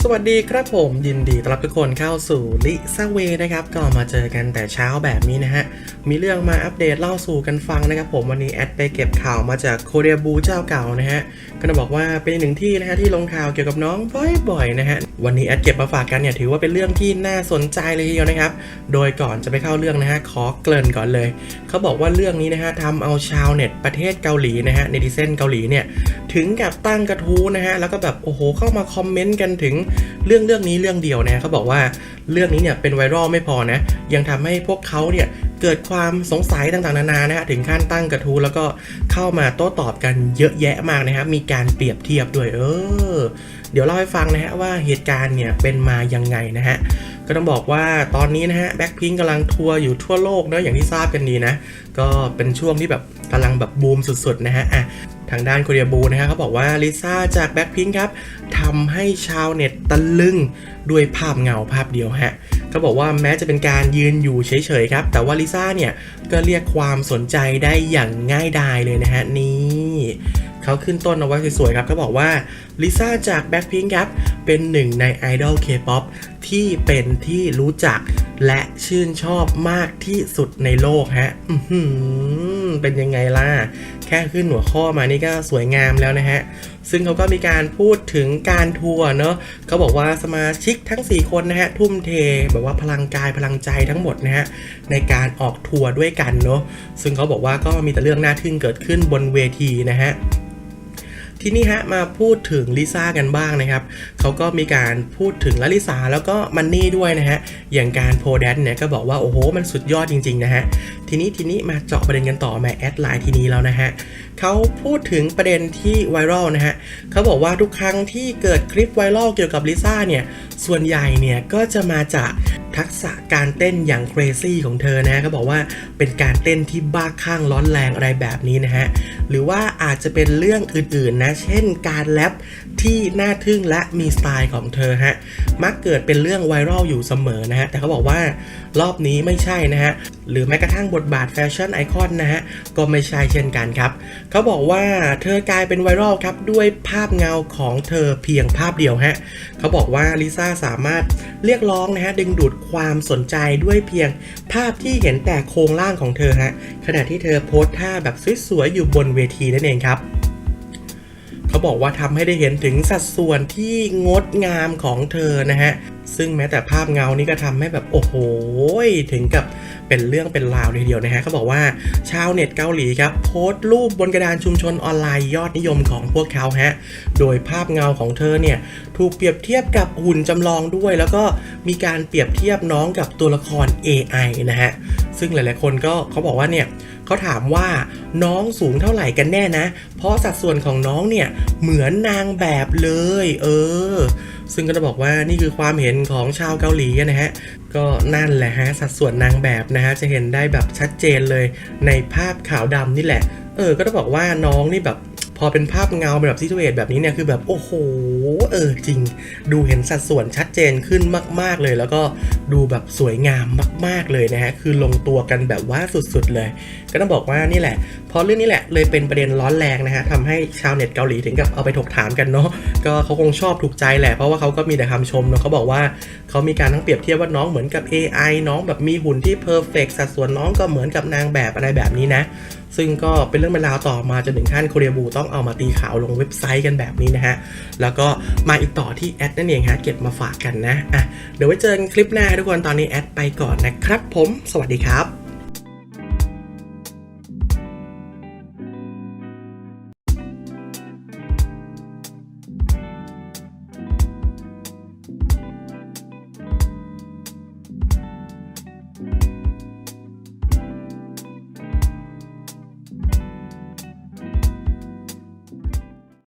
สวัสดีครับผมยินดีต้อนรับทุกคนเข้าสู่ลิซาเวนะครับก็มาเจอกันแต่เช้าแบบนี้นะฮะ มีเรื่องมาอัปเดตเล่าสู่กันฟังนะครับผมวันนี้แอดไปเก็บข่าวมาจากโคเรียบูเจ้าเก่านะฮะ ก็จะบอกว่าเป็นหนึ่งที่นะฮะที่ลงข่าวเกี่ยวกับน้องบ่อยๆนะฮะ วันนี้แอดเก็บมาฝากกันเนี่ยถือว่าเป็นเรื่องที่น่าสนใจเลยทีเดียวนะครับ โดยก่อนจะไปเข้าเรื่องนะฮะขอเกริ่นก่อนเลย เขาบอกว่าเรื่องนี้นะฮะทำเอาชาวเน็ตประเทศเกาหลีนะฮะเนติเซนเกาหลีเนี่ย ถึงกับตั้งกระทู้นะฮะแล้วก็แบบโอ้โหเข้ามาคอมเมนต์กันถึงเรื่องเรื่องนี้เรื่องเดียวนะเขาบอกว่าเรื่องนี้เนี่ยเป็นไวรัลไม่พอนะยังทำให้พวกเขาเนี่ยเกิดความสงสัยต่างๆนานานะฮะถึงขั้นตั้งกระทู้แล้วก็เข้ามาโต้ตอบกันเยอะแยะมากนะฮะมีการเปรียบเทียบด้วยเออ เดี๋ยวเล่าให้ฟังนะฮะว่าเหตุการณ์เนี่ยเป็นมายังไงนะฮะก็ต้องบอกว่าตอนนี้นะฮะแบ็คพิงกำลังทัวร์อยู่ทั่วโลกเนอะอย่างที่ทราบกันดีนะ ก็เป็นช่วงที่แบบกำลังแบบบูมสุดๆนะฮะอะ ทางด้านโคเรียบูนะฮะเขาบอกว่าลิซ่าจากแบ็คพิงครับทำให้ชาวเน็ตตะลึงด้วยภาพเงาภาพเดียวฮะเขาบอกว่าแม้จะเป็นการยืนอยู่เฉยๆครับ แต่ว่าลิซ่าเนี่ยก็เรียกความสนใจได้อย่างง่ายดายเลยนะฮะนี่เขาขึ้นต้นเอาไว้สวยๆครับเขาบอกว่าลิซ่าจาก Blackpink ครับเป็นหนึ่งในไอดอล K-POP ที่เป็นที่รู้จักและชื่นชอบมากที่สุดในโลกฮะอื เป็นยังไงล่ะ แค่ขึ้นหัวข้อมานี่ก็สวยงามแล้วนะฮะ ซึ่งเขาก็มีการพูดถึงการทัวร์เนอะเขาบอกว่าสมาชิกทั้ง 4 คนนะฮะ ทุ่มเทแบบว่าพลังกายพลังใจทั้งหมดนะฮะ ในการออกทัวร์ด้วยกันเนอะซึ่งเขาบอกว่าก็มีแต่เรื่องน่าทึ่งเกิดขึ้นบนเวทีนะฮะ ทีนี้ฮะมาพูดถึงลิซ่ากันบ้างนะครับเขาก็มีการพูดถึงลลิสาแล้วก็มันนี่ด้วยนะฮะอย่างการโพแดนเนี่ยก็บอกว่าโอ้โหมันสุดยอดจริงๆนะฮะทีนี้ทีนี้มาเจาะประเด็นกันต่อมาแอดไลน์ทีนี้แล้วนะฮะเขาพูดถึงประเด็นที่ไวรัลนะฮะเขาบอกว่าทุกครั้งที่เกิดคลิปไวรัลเกี่ยวกับลิซ่าเนี่ยส่วนใหญ่เนี่ยก็จะมาจาก ทักษะการเต้นอย่าง crazy ของเธอนะเขาบอกว่าเป็นการเต้นที่บ้าคลั่งร้อนแรงอะไรแบบนี้นะฮะ หรือว่าอาจจะเป็นเรื่องอื่นๆนะ เช่นการแรปที่น่าทึ่งและมีสไตล์ของเธอฮะ มักเกิดเป็นเรื่องไวรัลอยู่เสมอนะฮะ แต่เขาบอกว่ารอบนี้ไม่ใช่นะฮะ หรือแม้กระทั่งบทบาทแฟชั่นไอคอนนะฮะ ก็ไม่ใช่เช่นกันครับ เขาบอกว่าเธอกลายเป็นไวรัลครับด้วยภาพเงาของเธอเพียงภาพเดียวฮะ เขาบอกว่าลิซ่าสามารถเรียกร้องนะฮะดึงดูด ความสนใจด้วยเพียงภาพที่เห็นแต่โครงร่างของเธอฮะขณะที่เธอโพสท่าแบบสวยๆอยู่บนเวทีนั่นเองครับเขาบอกว่าทำให้ได้เห็นถึงสัดส่วนที่งดงามของเธอนะฮะ ซึ่งแม้แต่ภาพเงานี่ก็ทำให้แบบโอ้โหถึงกับเป็นเรื่องเป็นราวเลยทีเดียวนะฮะเขาบอกว่าชาวเน็ตเกาหลีครับโพสต์รูปบนกระดานชุมชนออนไลน์ยอดนิยมของพวกเขาฮะโดยภาพเงาของเธอเนี่ยถูกเปรียบเทียบกับหุ่นจำลองด้วย แล้วก็มีการเปรียบเทียบน้องกับตัวละคร AI นะฮะ ซึ่งหลายๆคนก็เขาบอกว่าเนี่ยเขาถามว่าน้องสูงเท่าไหร่กันแน่นะ เพราะสัดส่วนของน้องเนี่ยเหมือนนางแบบเลย เออ ซึ่งก็จะบอกว่านี่คือความเห็นของชาวเกาหลีนะฮะก็นั่นแหละฮะสัดส่วนนางแบบนะฮะจะเห็นได้แบบชัดเจนเลยในภาพขาวดำนี่แหละ เออ ก็ต้องบอกว่าน้องนี่แบบ อเป็นภาพเงาแบบซิทูเอตแบบนี้เนี่ยคือแบบโอ้โหเออจริง ดูเห็นสัดส่วนชัดเจนขึ้นมาก ๆเลย แล้วก็ดูแบบสวยงามมาก ๆเลยนะฮะคือลงตัวกันแบบว่าสุดๆเลย ก็ต้องบอกว่านี่แหละเพราะเรื่องนี้แหละเลยเป็นประเด็นร้อนแรงนะฮะทำให้ชาวเน็ตเกาหลีถึงกับเอาไปถกถามกันเนาะก็เขาคงชอบถูกใจแหละ เพราะว่าเขาก็มีแต่คำชมเนาะเขาบอกว่าเขามีการทั้งเปรียบเทียบว่าน้องเหมือนกับ AI น้องแบบมีหุ่นที่เพอร์เฟกสัดส่วนน้องก็เหมือนกับนางแบบอะไรแบบนี้นะ ซึ่งก็เป็นเรื่องเป็นราวต่อมาจนถึงขั้นโคเรียบูต้องเอามาตีข่าวลงเว็บไซต์กันแบบนี้นะฮะ แล้วก็มาอีกต่อที่แอดนั่นเองฮะเก็บมาฝากกันนะอะเดี๋ยวไว้เจอกันคลิปหน้าทุกคนตอนนี้แอดไปก่อนนะครับผม สวัสดีครับ